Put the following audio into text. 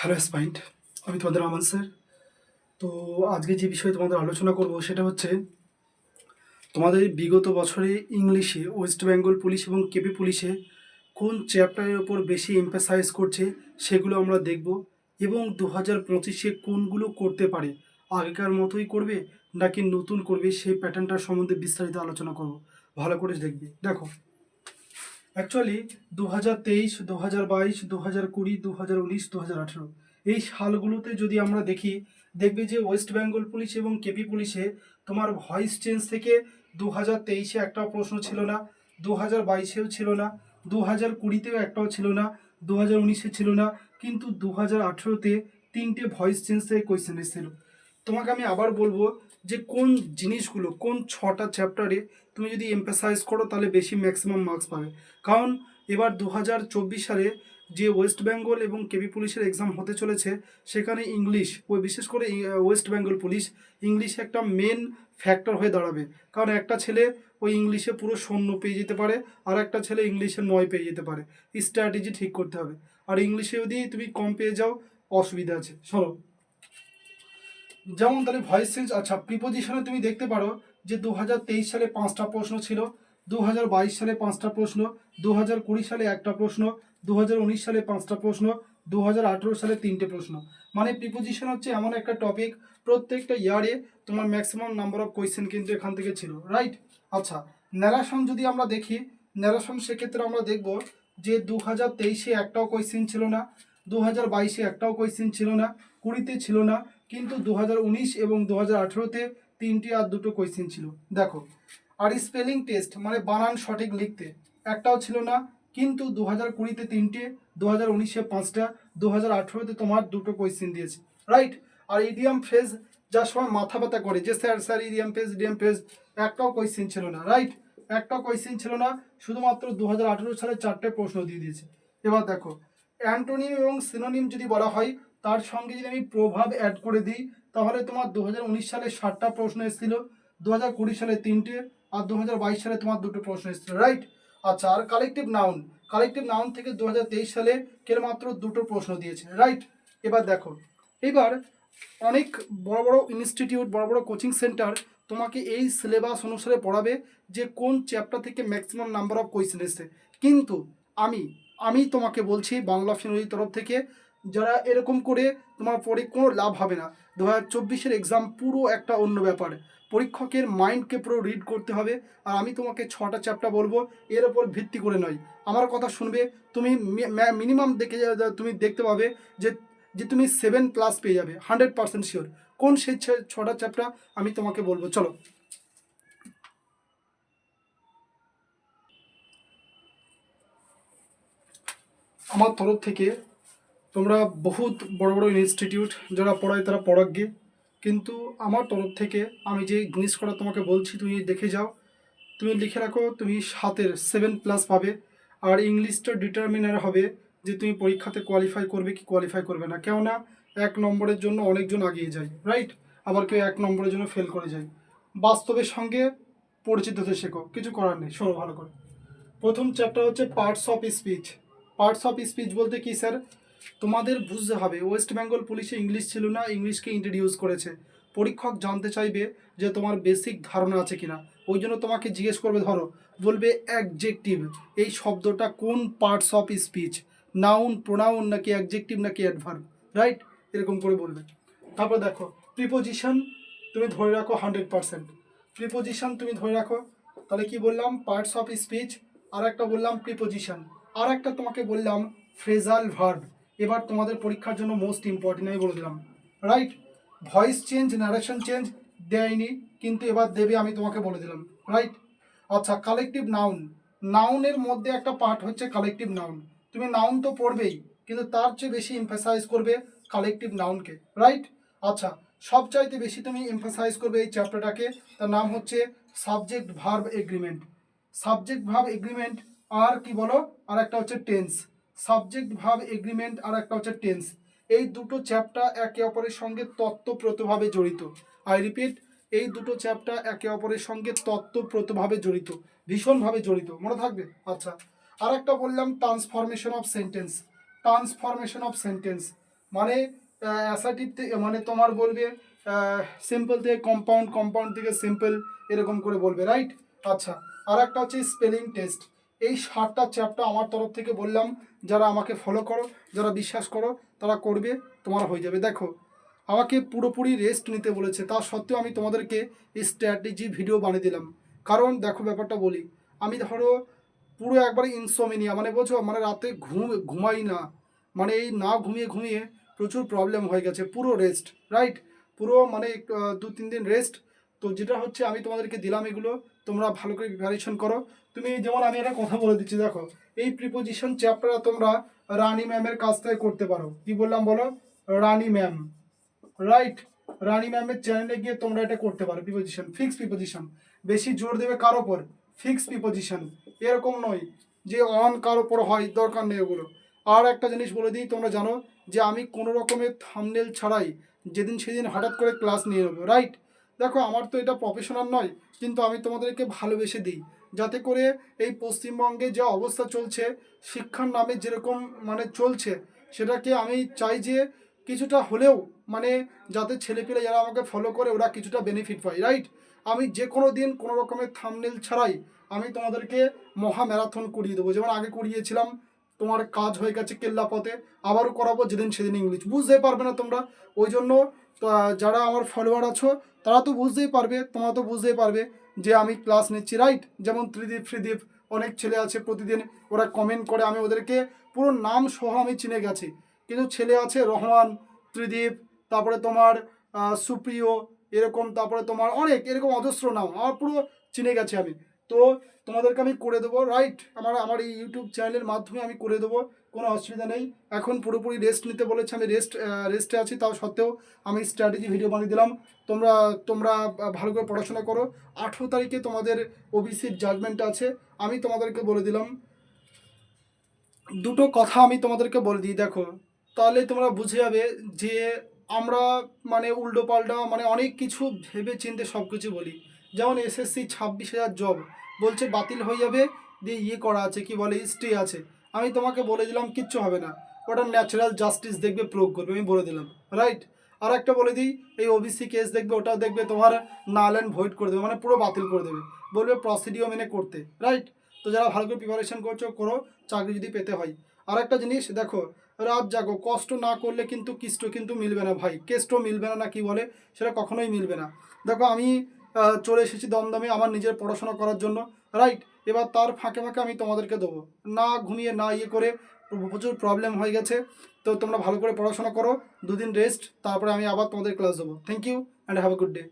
Hello স্পাইন্ট আমি তোমাদের আমান sir তো আজকে যে বিষয়ে তোমাদের আলোচনা করব সেটা হচ্ছে, তোমাদের বিগত বছরে ইংলিশে, ওয়েস্ট বেঙ্গল পুলিশ এবং কেপি পুলিশে কোন চ্যাপ্টারের ওপর বেশি এমফাসাইজ করছে সেগুলো আমরা দেখব এবং দু হাজার পঁচিশে কোনগুলো করতে পারে, আগেকার মতোই করবে নাকি নতুন করবে সেই প্যাটার্নটার সম্বন্ধে বিস্তারিত আলোচনা করব। ভালো করে দেখবে। দেখো অ্যাকচুয়ালি দু হাজার তেইশ দু হাজার বাইশ দু হাজার কুড়ি দু হাজার উনিশ দু হাজার আঠেরো। এই সালগুলোতে যদি আমরা দেখি, দেখবে যে ওয়েস্ট বেঙ্গল পুলিশ এবং কেপি পুলিশে তোমার ভয়েস চেঞ্জ থেকে দু হাজার তেইশে একটাও প্রশ্ন ছিল না দু হাজার বাইশেও ছিল না দু হাজার কুড়িতেও একটাও ছিল না দু হাজার উনিশে ছিল না, কিন্তু দু হাজার আঠেরোতে তিনটে ভয়েস চেঞ্জ থেকে কোয়েশ্চেন এসেছিল। তোমাকে আমি আবার বলব যে কোন জিনিসগুলো, কোন ছটা চ্যাপ্টারে তুমি যদি এমফাসাইজ করো, তাহলে বেশি ম্যাক্সিমাম মার্কস পাবে। কারণ এবার দু হাজার চব্বিশ সালে যে ওয়েস্ট বেঙ্গল এবং কেবি পুলিশের এক্সাম হতে চলেছে, সেখানে ইংলিশ ওই বিশেষ করে ওয়েস্ট বেঙ্গল পুলিশ ইংলিশ একটা মেন ফ্যাক্টর হয়ে দাঁড়াবে। কারণ একটা ছেলে ওই ইংলিশে পুরো শূন্য পেয়ে যেতে পারে, আর একটা ছেলে ইংলিশে নয় পেয়ে যেতে পারে। স্ট্র্যাটেজি ঠিক করতে হবে। আর ইংলিশে যদি তুমি কম পেয়ে যাও, অসুবিধা আছে। শোনো যেমন তাহলে ভয়েস চেঞ্জ আচ্ছা প্রিপোজিশনে তুমি দেখতে পারো যে দু হাজার তেইশ সালে পাঁচটা প্রশ্ন ছিল দু হাজার বাইশ সালে পাঁচটা প্রশ্ন দু হাজার কুড়ি সালে একটা প্রশ্ন দু হাজার উনিশ সালে পাঁচটা প্রশ্ন দু হাজার আঠেরো সালে তিনটে প্রশ্ন। মানে প্রিপোজিশন হচ্ছে এমন একটা টপিক প্রত্যেকটা ইয়ারে তোমার ম্যাক্সিমাম নাম্বার অফ কোয়েশ্চেন কিন্তু এখান থেকে ছিল রাইট আচ্ছা ন্যারেশন যদি আমরা দেখি ন্যারেশন সেক্ষেত্রে আমরা দেখব যে দু হাজার তেইশে একটাও কোয়েশ্চেন ছিল না দু হাজার বাইশে একটাও কোয়েশ্চেন ছিল না, কুড়িতে ছিল না, কিন্তু দু হাজার উনিশ এবং দু হাজার আঠেরোতে তিনটি আর দুটো কোয়েশ্চেন ছিল। দেখো, আর স্পেলিং টেস্ট মানে বানান সঠিক লিখতে। একটাও ছিল না, কিন্তু দু হাজার কুড়িতে তিনটে দু হাজার উনিশে পাঁচটা দু হাজার আঠেরোতে তোমার দুটো কোয়েশ্চেন দিয়েছে। রাইট আর ইডিয়াম ফ্রেজ যার সময় মাথা ব্যথা করে, যে sir sir idiom phrase idiom phrase একটাও কোয়েশ্চেন ছিল না। রাইট একটাও কোয়েশ্চেন ছিল না, শুধুমাত্র দু হাজার আঠেরো সালে চারটে প্রশ্ন দিয়ে দিয়েছে। এবার দেখো, অ্যান্টোনিম এবং সিনোনিম যদি বলা হয়, তার সঙ্গে যদি আমি প্রভাব অ্যাড করে দিই তাহলে তোমার দু হাজার উনিশ সালে ষাটটা প্রশ্ন এসেছিল দু সালে তিনটে, আর দু হাজার বাইশ সালে তোমার দুটো প্রশ্ন এসেছিল রাইট আচ্ছা আর কালেকটিভ নাউন কালেকটিভ নাউন থেকে দু হাজার তেইশ সালে কেবলমাত্র দুটো প্রশ্ন দিয়েছে রাইট এবার দেখো, এবার অনেক বড় বড় ইনস্টিটিউট বড় বড় কোচিং সেন্টার তোমাকে এই সিলেবাস অনুসারে পড়াবে যে কোন চ্যাপ্টার থেকে ম্যাক্সিমাম নাম্বার অফ কোয়েশ্চেন এসছে। কিন্তু আমি আমি তোমাকে বলছি বাংলা ফিনোলজির তরফ থেকে যারা এরকম করে তোমার পরে কোনো লাভ হবে না। দু হাজার চব্বিশের এক্সাম পুরো একটা অন্য ব্যাপার। পরীক্ষকের মাইন্ডকে পুরো রিড করতে হবে। আর আমি তোমাকে ছটা চ্যাপ্টার বলব, এর ওপর ভিত্তি করে নয়। আমার কথা শুনবে, তুমি মিনিমাম দেখে তুমি দেখতে পাবে যে যে তুমি সেভেন প্লাস পেয়ে যাবে হান্ড্রেড পার্সেন্ট শিওর কোন সেই ছটা চ্যাপ্টার আমি তোমাকে বলব? চলো। আমার তরফ থেকে তোমরা বহুত বড় বড় ইনস্টিটিউট যারা পড়ায় তারা পড়াক গে। কিন্তু আমার তরফ থেকে আমি যে জিনিস করা তোমাকে বলছি, তুমি দেখে যাও। তুমি লিখে রাখো, তুমি সাতের সেভেন প্লাস পাবে। আর ইংলিশটা ডিটারমিনার হবে যে তুমি পরীক্ষাতে কোয়ালিফাই করবে কি কোয়ালিফাই করবে না। কেননা এক নম্বরের জন্য অনেকজন আগিয়ে যায় রাইট আবার কেউ এক নম্বরের জন্য ফেল করে যায়। বাস্তবের সঙ্গে পরিচিত হতে শেখো, কিছু করার নেই, শোনো ভালো করে। প্রথম চ্যাপ্টার হচ্ছে parts of speech parts of speech বলতে কি স্যার তোমাদের বুঝতে হবে ওয়েস্ট বেঙ্গল পুলিশে ইংলিশ ছিল না ইংলিশকে ইন্ট্রোডিউস করেছে। পরীক্ষক জানতে চাইবে যে তোমার বেসিক ধারণা আছে কিনা। ওই জন্য তোমাকে জিজ্ঞেস করবে, ধরো, বলবে অ্যাডজেক্টিভ এই শব্দটা কোন parts of speech noun pronoun নাকি অ্যাডজেক্টিভ নাকি অ্যাডভার্ব রাইট এরকম করে বলবে। তারপর দেখো প্রিপোজিশন তুমি ধরে রাখো হান্ড্রেড পার্সেন্ট প্রিপোজিশন তুমি ধরে রাখো, তাহলে কি বললাম? পার্টস অফ স্পিচ আর একটা বললাম প্রিপোজিশন আর একটা তোমাকে বললাম ফ্রেজাল ভার্ব এবার তোমাদের পরীক্ষার জন্য মোস্ট ইম্পর্টেন্ট আমি বলে দিলাম। Right voice change narration change দেয়নি, কিন্তু এবার দেবে আমি তোমাকে বলে দিলাম। রাইট আচ্ছা কালেকটিভ নাউন নাউনের মধ্যে একটা পার্ট হচ্ছে কালেকটিভ নাউন তুমি নাউন তো পড়বেই, কিন্তু তার চেয়ে বেশি এমফাসাইজ করবে কালেকটিভ নাউনকে রাইট আচ্ছা সবচাইতে বেশি তুমি এমফাসাইজ করবে এই চ্যাপ্টারটাকে তার নাম হচ্ছে subject verb agreement subject verb agreement আর কি বলো? আর একটা হচ্ছে টেন্স সাবজেক্ট ভাব এগ্রিমেন্ট আর একটা হচ্ছে টেন্স। এই দুটো চ্যাপ্টার একে অপরের সঙ্গে তত্ত্বপ্রতভাবে জড়িত। আই রিপিট এই দুটো চ্যাপ্টার একে অপরের সঙ্গে তত্ত্বপ্রতভাবে জড়িত, ভীষণভাবে জড়িত। মনে থাকবে? আচ্ছা। আর একটা বললাম transformation of sentence transformation of sentence মানে অ্যাসাটিভ থেকে মানে তোমার বলবে সিম্পল থেকে কম্পাউন্ড কম্পাউন্ড থেকে সিম্পল এরকম করে বলবে রাইট আচ্ছা। আর একটা হচ্ছে স্পেলিং টেস্ট এই সাতটা চ্যাপটা আমার তরফ থেকে বললাম, যারা আমাকে ফলো করো, যারা বিশ্বাস করো, তারা করবে, তোমার হয়ে যাবে। দেখো, আমাকে পুরোপুরি রেস্ট নিতে বলেছে, তা সত্ত্বেও আমি তোমাদেরকে স্ট্র্যাটেজি ভিডিও বানিয়ে দিলাম। কারণ দেখো ব্যাপারটা বলি, আমি ধরো পুরো একবারে ইনসোমিনিয়া মানে বোঝো মানে রাতে ঘুম, ঘুমাই না। মানে এই না ঘুমিয়ে ঘুমিয়ে প্রচুর প্রবলেম হয়ে গেছে, পুরো রেস্ট রাইট পুরো মানে দু তিন দিন রেস্ট তো যেটা হচ্ছে, আমি তোমাদেরকে দিলাম এগুলো। তোমরা ভালো করে প্রিপারেশন করো। তুমি যেমন আমি একটা কথা বলে দিচ্ছি, দেখো। এই প্রিপোজিশন চ্যাপ্টারটা তোমরা রানী ম্যামের কাছ থেকে করতে পারো। কি বললাম বলো? রানী ম্যাম রাইট রানী ম্যামের চ্যানেলে গিয়ে তোমরা এটা করতে পারো প্রিপোজিশন ফিক্স প্রিপোজিশন বেশি জোর দেবে কার ওপর ফিক্স প্রিপোজিশন এরকম নয় যে অন কার ওপর হয়, দরকার নেই ওগুলো। আর একটা জিনিস বলে দিই, তোমরা জানো যে আমি কোনো রকমের থামনেল ছাড়াই যেদিন সেদিন হঠাৎ করে ক্লাস নিয়ে নেব রাইট দেখো, আমার তো এটা প্রফেশনাল নয়, কিন্তু আমি তোমাদেরকে ভালোবেসে দিই। যাতে করে এই পশ্চিমবঙ্গে যে অবস্থা চলছে, শিক্ষার নামে যেরকম মানে চলছে, সেটাকে আমি চাই যে কিছুটা হলেও মানে যাতে ছেলেপেলে যারা আমাকে ফলো করে, ওরা কিছুটা বেনিফিট পায় রাইট আমি যে কোনো দিন কোনো রকমের থামনেল ছাড়াই আমি তোমাদেরকে মহা ম্যারাথন করিয়ে দেবো। যেমন আগে করিয়েছিলাম, তোমার কাজ হয়ে গেছে কেল্লা পথে আবারও করাবো যেদিন সেদিন ইংলিশ। বুঝতে পারবে না তোমরা, ওই জন্য যারা আমার ফলোয়ার আছো তারা তো বুঝতেই পারবে, তোমরা তো বুঝতেই পারবে যে আমি ক্লাস নিচ্ছি রাইট যেমন ত্রিদীপ ফ্রিদীপ অনেক ছেলে আছে প্রতিদিন, ওরা কমেন্ট করে, আমি ওদেরকে পুরো নাম সহ আমি চিনে গেছি। কিন্তু ছেলে আছে রহমান, ত্রিদীপ, তারপরে তোমার সুপ্রিয়, এরকম, তারপরে তোমার অনেক, এরকম অজস্র নাম, আমার পুরো চিনে গেছি আমি। তো তোমাদেরকে আমি করে দেবো রাইট আমার আমার এই ইউটিউব চ্যানেলের মাধ্যমে আমি করে দেবো। কোনো অসুবিধা নেই। এখন পুরোপুরি রেস্ট নিতে বলেছে, আমি রেস্ট রেস্টে আছি। তাও সত্ত্বেও আমি স্ট্র্যাটেজি ভিডিও বানিয়ে দিলাম। তোমরা তোমরা ভালো করে পড়াশোনা করো। আঠেরো তারিখে তোমাদের ওবিসির জাজমেন্ট আছে। আমি তোমাদেরকে বলে দিলাম। দুটো কথা আমি তোমাদেরকে বলে দিই, দেখো। তাহলে তোমরা বুঝে যাবে যে আমরা মানে উল্টো পাল্টা মানে অনেক কিছু ভেবে চিনতে সব কিছু বলি। যেমন এসএসসি ছাব্বিশ হাজার জব বলছে বাতিল হয়ে যাবে, দিয়ে ইয়ে করা আছে, কি বলে স্টে আছে। আমি তোমাকে বলে দিলাম, কিচ্ছু হবে না। ওটা ন্যাচারাল জাস্টিস দেখবে প্রয়োগ করবে। আমি বলে দিলাম রাইট আর একটা বলে দিই, এই ওবিসি কেস দেখবে, ওটাও দেখবে, তোমার নালেন ভয়েড করে দেবে মানে পুরো বাতিল করে দেবে। বলবে প্রসিডিও মেনে করতে রাইট তো যারা ভালো করে প্রিপারেশন করছ, করো, চাকরি যদি পেতে হয়। আর একটা জিনিস, দেখো, রাত জাগো, কষ্ট না করলে কিন্তু কিষ্ট কিন্তু মিলবে না ভাই। কেষ্ট মিলবে না না কি বলে, সেটা কখনোই মিলবে না। দেখো, আমি চলে এসেছি দমদমে, আমার নিজের পড়াশোনা করার জন্য। রাইট এবার তার ফাঁকে ফাঁকে আমি তোমাদেরকে দেবো। না ঘুমিয়ে, না ইয়ে করে প্রচুর প্রবলেম হয়ে গেছে। তো তোমরা ভালো করে পড়াশোনা করো, দুদিন রেস্ট তারপরে আমি আবার তোমাদের ক্লাস দেবো। Thank you and have a good day